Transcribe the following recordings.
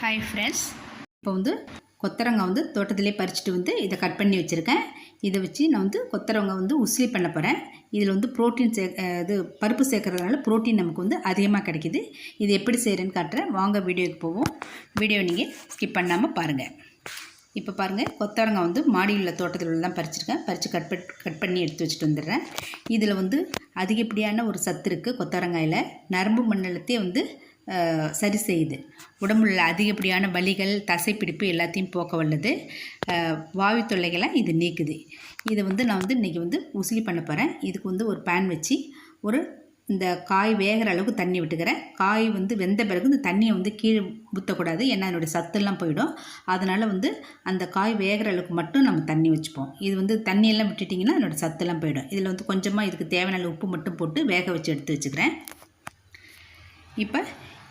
Hi friends இப்போ வந்து கொத்தரங்காய் வந்து தோட்டத்திலே பறிச்சுட்டு வந்து இதை கட் பண்ணி வச்சுருக்கேன். இதை வச்சு நான் வந்து கொத்தரங்காய் வந்து உசிலி பண்ண போகிறேன் இதில் வந்து ப்ரோட்டீன் சே இது பருப்பு சேர்க்குறதுனால ப்ரோட்டீன் நமக்கு வந்து அதிகமாக கிடைக்கிது. இது எப்படி செய்கிறேன்னு காட்டுறேன். வாங்க வீடியோக்கு போவோம். வீடியோ நீங்கள் ஸ்கிப் பண்ணாமல் பாருங்கள் இப்போ பாருங்கள் கொத்தரங்காய் வந்து மாடியில் உள்ள தோட்டத்தில் உள்ளதான் பறிச்சிருக்கேன். பறித்து கட் பட் கட் பண்ணி எடுத்து வச்சுட்டு வந்துடுறேன். இதில் வந்து அதிகப்படியான ஒரு சத்து இருக்குது கொத்தரங்காயில். நரம்பு மண்டலத்தையே வந்து சரி செய்யுது. உடம்புல அதிகப்படியான வலிகள் தசைப்பிடிப்பு எல்லாத்தையும் போக்க வல்லது. வாயு தொல்லைகளை இது நீக்குது. இதை வந்து நான் வந்து இன்றைக்கி வந்து உசிலி பண்ண போகிறேன் இதுக்கு வந்து ஒரு பேன் வச்சு ஒரு இந்த காய் வேகிற அளவுக்கு தண்ணி விட்டுக்கிறேன். காய் வந்து வெந்த பிறகு இந்த தண்ணியை வந்து கீழே ஊற்றக்கூடாது ஏன்னா அதனுடைய சத்தெல்லாம் போயிடும். அதனால் வந்து அந்த காய் வேகிற அளவுக்கு மட்டும் நம்ம தண்ணி வச்சுப்போம். இது வந்து தண்ணியெல்லாம் விட்டுட்டிங்கன்னா அதனோட சத்துலாம் போயிடும். இதில் வந்து கொஞ்சமாக இதுக்கு தேவையான உப்பு மட்டும் போட்டு வேக வச்சு எடுத்து வச்சுக்கிறேன். இப்போ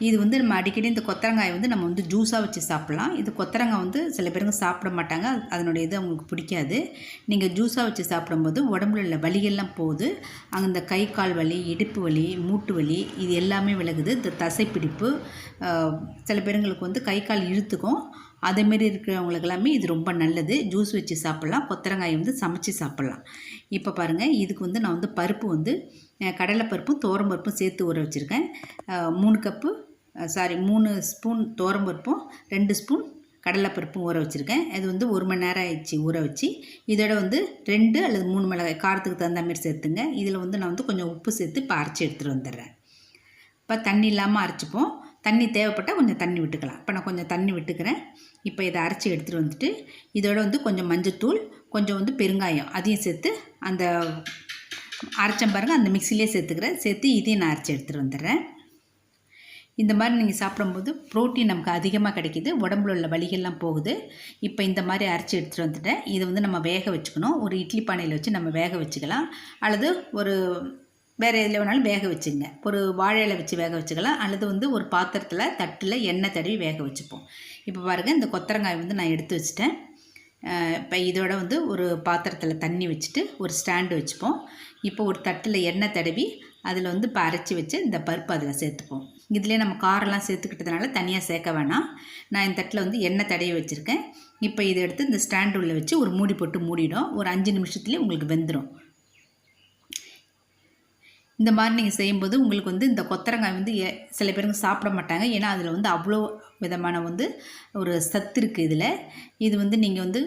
இது வந்து நம்ம அடிக்கடி இந்த கொத்தரங்காயை வந்து நம்ம வந்து ஜூஸாக வச்சு சாப்பிட்லாம். இது கொத்தரங்காய் வந்து சில பேருங்க சாப்பிட மாட்டாங்க. அதனுடைய இது அவங்களுக்கு பிடிக்காது. நீங்கள் ஜூஸாக வச்சு சாப்பிடும்போது உடம்புல உள்ள வலிகள்லாம் போகுது. அங்கே இந்த கை கால் வலி இடுப்பு வலி மூட்டு வலி இது எல்லாமே விலகுது. இந்த தசைப்பிடிப்பு சில பேருங்களுக்கு வந்து கை கால் இழுத்துக்கும். அதேமாரி இருக்கிறவங்களுக்கு எல்லாமே இது ரொம்ப நல்லது. ஜூஸ் வச்சு சாப்பிட்லாம். கொத்தரங்காயை வந்து சமைச்சு சாப்பிட்லாம். இப்போ பாருங்கள் இதுக்கு வந்து நான் வந்து பருப்பு வந்து கடலைப்பருப்பும் பருப்பும் சேர்த்து ஊற வச்சுருக்கேன். மூணு கப்பு சாரி மூணு ஸ்பூன் பருப்பும் ரெண்டு ஸ்பூன் கடலைப்பருப்பும் ஊற வச்சுருக்கேன். இது வந்து ஒரு மணி நேரம் ஆயிடுச்சு ஊற வச்சு. இதோட வந்து ரெண்டு அல்லது மூணு மிளகாய் காரத்துக்கு தகுந்த மாதிரி சேர்த்துங்க. இதில் வந்து நான் வந்து கொஞ்சம் உப்பு சேர்த்து இப்போ அரைச்சி எடுத்துகிட்டு வந்துடுறேன். இப்போ தண்ணி இல்லாமல் அரைச்சிப்போம். தண்ணி தேவைப்பட்டால் கொஞ்சம் தண்ணி விட்டுக்கலாம். இப்போ நான் கொஞ்சம் தண்ணி விட்டுக்கிறேன். இப்போ இதை அரைச்சி எடுத்துகிட்டு வந்துட்டு இதோட வந்து கொஞ்சம் மஞ்சத்தூள் கொஞ்சம் வந்து பெருங்காயம் அதையும் சேர்த்து அந்த அரைச்சம் பாருங்கள் அந்த மிக்சிலே சேர்த்துக்கிறேன். சேர்த்து இதையும் நான் அரைச்சி எடுத்துகிட்டு வந்துடுறேன். இந்த மாதிரி நீங்கள் சாப்பிடும்போது ப்ரோட்டீன் நமக்கு அதிகமாக கிடைக்கிது. உடம்புல உள்ள வலிகள்லாம் போகுது. இப்போ இந்த மாதிரி அரைச்சி எடுத்துகிட்டு வந்துட்டேன். இதை வந்து நம்ம வேக வச்சுக்கணும். ஒரு இட்லி பானையில் வச்சு நம்ம வேக வச்சுக்கலாம். அல்லது ஒரு வேறு எதில் வேணாலும் வேக வச்சுங்க. ஒரு வாழை வச்சு வேக வச்சுக்கலாம். அல்லது வந்து ஒரு பாத்திரத்தில் தட்டில் எண்ணெய் தடவி வேக வச்சுப்போம். இப்போ பாருங்கள் இந்த கொத்தரங்காய் வந்து நான் எடுத்து வச்சுட்டேன். இப்போ இதோட வந்து ஒரு பாத்திரத்தில் தண்ணி வச்சுட்டு ஒரு ஸ்டாண்டு வச்சுப்போம். இப்போ ஒரு தட்டில் எண்ணெய் தடவி அதில் வந்து இப்போ அரைச்சி வச்சு இந்த பருப்பு அதில் சேர்த்துப்போம். இதிலே நம்ம காரெல்லாம் சேர்த்துக்கிட்டதுனால தனியாக சேர்க்க வேணாம். நான் இந்த தட்டில் வந்து எண்ணெய் தடவி வச்சுருக்கேன். இப்போ இதை எடுத்து இந்த ஸ்டாண்டு உள்ளே வச்சு ஒரு மூடி போட்டு மூடிடும். ஒரு அஞ்சு நிமிஷத்துலேயே உங்களுக்கு வெந்துடும் இந்த மாதிரி நீங்கள் செய்யும்போது உங்களுக்கு வந்து இந்த கொத்தரங்காய் வந்து சில பேருங்க சாப்பிட மாட்டாங்க. ஏன்னா அதில் வந்து அவ்வளோ விதமான வந்து ஒரு சத்து இருக்குது இதில். இது வந்து நீங்கள் வந்து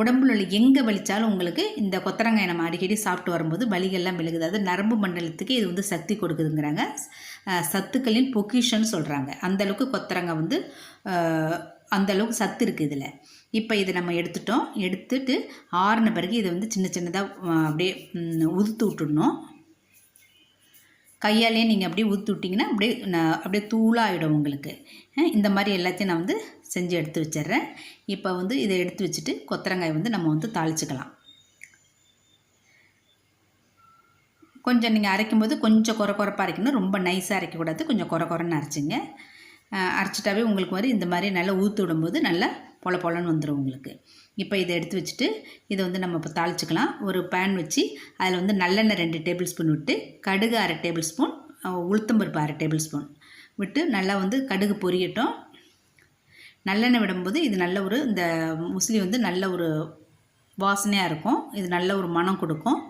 உடம்புல உள்ள எங்கே வலிச்சாலும் உங்களுக்கு இந்த கொத்தரங்காய் நம்ம அடிக்கடி சாப்பிட்டு வரும்போது வலிகள்லாம் விழுகுது அது நரம்பு மண்டலத்துக்கு இது வந்து சக்தி கொடுக்குதுங்கிறாங்க. சத்துக்களின் பொக்கிஷன்னு சொல்கிறாங்க அந்தளவுக்கு கொத்தரங்காய் வந்து அந்தளவுக்கு அந்த அளவுக்கு சத்து இருக்குது இதில். இப்போ இதை நம்ம எடுத்துட்டோம். எடுத்துட்டு ஆறின பிறகு இதை வந்து சின்ன சின்னதாக அப்படியே உதுத்து விட்டுடணும். கையாலே நீங்கள் அப்படியே ஊற்றி விட்டிங்கன்னா அப்படியே நான் அப்படியே தூளாகிடும் உங்களுக்கு. இந்த மாதிரி எல்லாத்தையும் நான் வந்து செஞ்சு எடுத்து வச்சிடுறேன். இப்போ வந்து இதை எடுத்து வச்சுட்டு கொத்தரங்காய் வந்து நம்ம வந்து தாளிச்சுக்கலாம். கொஞ்சம் நீங்கள் அரைக்கும்போது கொஞ்சம் குறை குறைப்பாக அரைக்கணும். ரொம்ப நைஸாக அரைக்கக்கூடாது. கொஞ்சம் குறை குறைன்னு அரைச்சிங்க. அரைச்சிட்டாவே உங்களுக்கு மாதிரி இந்த மாதிரி நல்லா ஊற்றி விடும்போது நல்லா பொல பொலன்னு வந்துடும் உங்களுக்கு. இப்போ இதை எடுத்து வச்சுட்டு இதை வந்து நம்ம இப்போ தாளிச்சுக்கலாம். ஒரு பேன் வச்சு அதில் வந்து நல்லெண்ணெய் ரெண்டு டேபிள் ஸ்பூன் விட்டு கடுகு அரை டேபிள் ஸ்பூன் உளுத்தம்பருப்பு அரை டேபிள் ஸ்பூன் விட்டு நல்லா வந்து கடுகு பொரியட்டும். நல்லெண்ணெய் விடும்போது இது நல்ல ஒரு இந்த முஸ்லி வந்து நல்ல ஒரு வாசனையாக இருக்கும். இது நல்ல ஒரு மனம் கொடுக்கும்.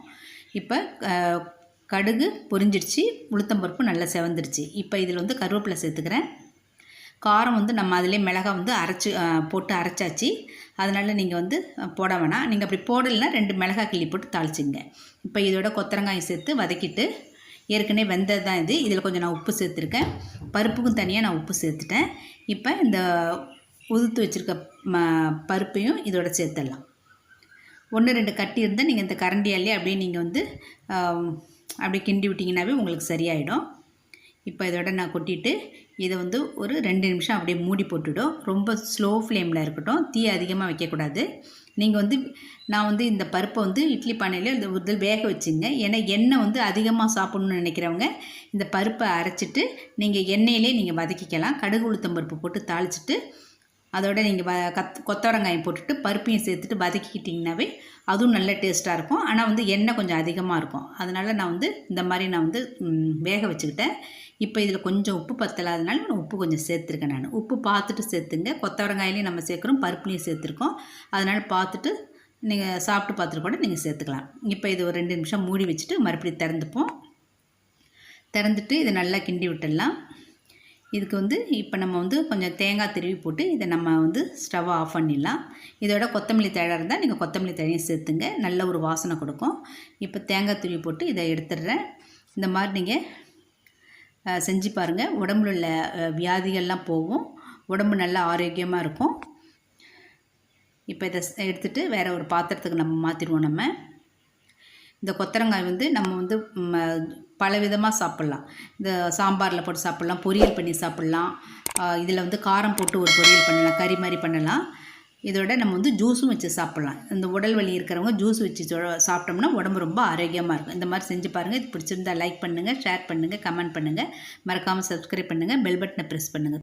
இப்போ கடுகு பொரிஞ்சிடுச்சு உளுத்தம்பருப்பு நல்லா செவந்துருச்சு இப்போ இதில் வந்து கருவேப்பிலை சேர்த்துக்கிறேன். காரம் வந்து நம்ம அதிலே மிளகா வந்து அரைச்சி போட்டு அரைச்சாச்சு. அதனால் நீங்கள் வந்து போட வேணாம். நீங்கள் அப்படி போடலைன்னா ரெண்டு மிளகாய் கிள்ளி போட்டு தாளிச்சிங்க இப்போ இதோட கொத்தரங்காயம் சேர்த்து வதக்கிட்டு ஏற்கனவே வெந்தது தான் இது. இதில் கொஞ்சம் நான் உப்பு சேர்த்துருக்கேன். பருப்புக்கும் தனியாக நான் உப்பு சேர்த்துட்டேன். இப்போ இந்த உதுத்து வச்சுருக்க ம பருப்பையும் இதோட சேர்த்துடலாம் ஒன்று ரெண்டு கட்டி இருந்தால் நீங்கள் இந்த கரண்டியாலே அப்படியே நீங்கள் வந்து அப்படியே கிண்டி விட்டிங்கனாவே உங்களுக்கு சரியாயிடும். இப்போ இதோட நான் கொட்டிட்டு இதை வந்து ஒரு ரெண்டு நிமிஷம் அப்படியே மூடி போட்டுவிடும். ரொம்ப ஸ்லோ ஃப்ளேமில் இருக்கட்டும். தீ அதிகமாக வைக்கக்கூடாது. நீங்கள் வந்து நான் வந்து இந்த பருப்பை வந்து இட்லி பானையில் இந்த ஒரு வேக வச்சுங்க. ஏன்னா எண்ணெய் வந்து அதிகமாக சாப்பிட்ணுன்னு நினைக்கிறவங்க இந்த பருப்பை அரைச்சிட்டு நீங்கள் எண்ணெயிலே நீங்கள் வதக்கிக்கலாம். கடுகு உளுத்தம் பருப்பு போட்டு தாளிச்சிட்டு அதோட நீங்கள் வ கத் கொத்தவரங்காயம் போட்டுட்டு பருப்பையும் சேர்த்துட்டு வதக்கிக்கிட்டிங்கனாவே அதுவும் நல்ல டேஸ்ட்டாக இருக்கும். ஆனால் வந்து எண்ணெய் கொஞ்சம் அதிகமாக இருக்கும். அதனால் நான் வந்து இந்த மாதிரி நான் வந்து வேக வச்சுக்கிட்டேன். இப்போ இதில் கொஞ்சம் உப்பு பத்தலாதனால நான் உப்பு கொஞ்சம் சேர்த்துருக்கேன் நான். உப்பு பார்த்துட்டு சேர்த்துங்க. கொத்தவரங்காயிலையும் நம்ம சேர்க்குறோம் பருப்புலையும் சேர்த்துருக்கோம். அதனால் பார்த்துட்டு நீங்கள் சாப்பிட்டு பார்த்துட்டு கூட நீங்கள் சேர்த்துக்கலாம். இப்போ இது ஒரு ரெண்டு நிமிஷம் மூடி வச்சுட்டு மறுபடியும் திறந்துப்போம். திறந்துட்டு இதை நல்லா கிண்டி விட்டுடலாம். இதுக்கு வந்து இப்போ நம்ம வந்து கொஞ்சம் தேங்காய் திருவி போட்டு இதை நம்ம வந்து ஸ்டவ் ஆஃப் பண்ணிடலாம். இதோட கொத்தமல்லி தழை இருந்தால் நீங்கள் கொத்தமல்லி தழையும் சேர்த்துங்க. நல்ல ஒரு வாசனை கொடுக்கும். இப்போ தேங்காய் திருவி போட்டு இதை எடுத்துடுறேன். இந்த மாதிரி நீங்கள் செஞ்சு பாருங்கள் உடம்புல உள்ள வியாதிகள்லாம் போகும். உடம்பு நல்லா ஆரோக்கியமாக இருக்கும். இப்போ இதை எடுத்துகிட்டு வேறு ஒரு பாத்திரத்துக்கு நம்ம மாற்றிடுவோம் நம்ம. இந்த கொத்தரங்காய் வந்து நம்ம வந்து பல விதமாக சாப்பிட்லாம். இந்த சாம்பாரில் போட்டு சாப்பிட்லாம் பொரியல் பண்ணி சாப்பிட்லாம். இதில் வந்து காரம் போட்டு ஒரு பொரியல் பண்ணலாம் கறி மாதிரி பண்ணலாம். இதோட நம்ம வந்து ஜூஸும் வச்சு சாப்பிட்லாம். இந்த உடல் வலி இருக்கிறவங்க ஜூஸ் வச்சு சாப்பிட்டோம்னா உடம்பு ரொம்ப ஆரோக்கியமாக இருக்கும். இந்த மாதிரி செஞ்சு பாருங்கள் இது பிடிச்சிருந்தா லைக் பண்ணுங்கள் ஷேர் பண்ணுங்கள் கமெண்ட் பண்ணுங்கள் மறக்காமல் சப்ஸ்கிரைப் பண்ணுங்கள் பெல் பட்டனை ப்ரெஸ் பண்ணுங்கள்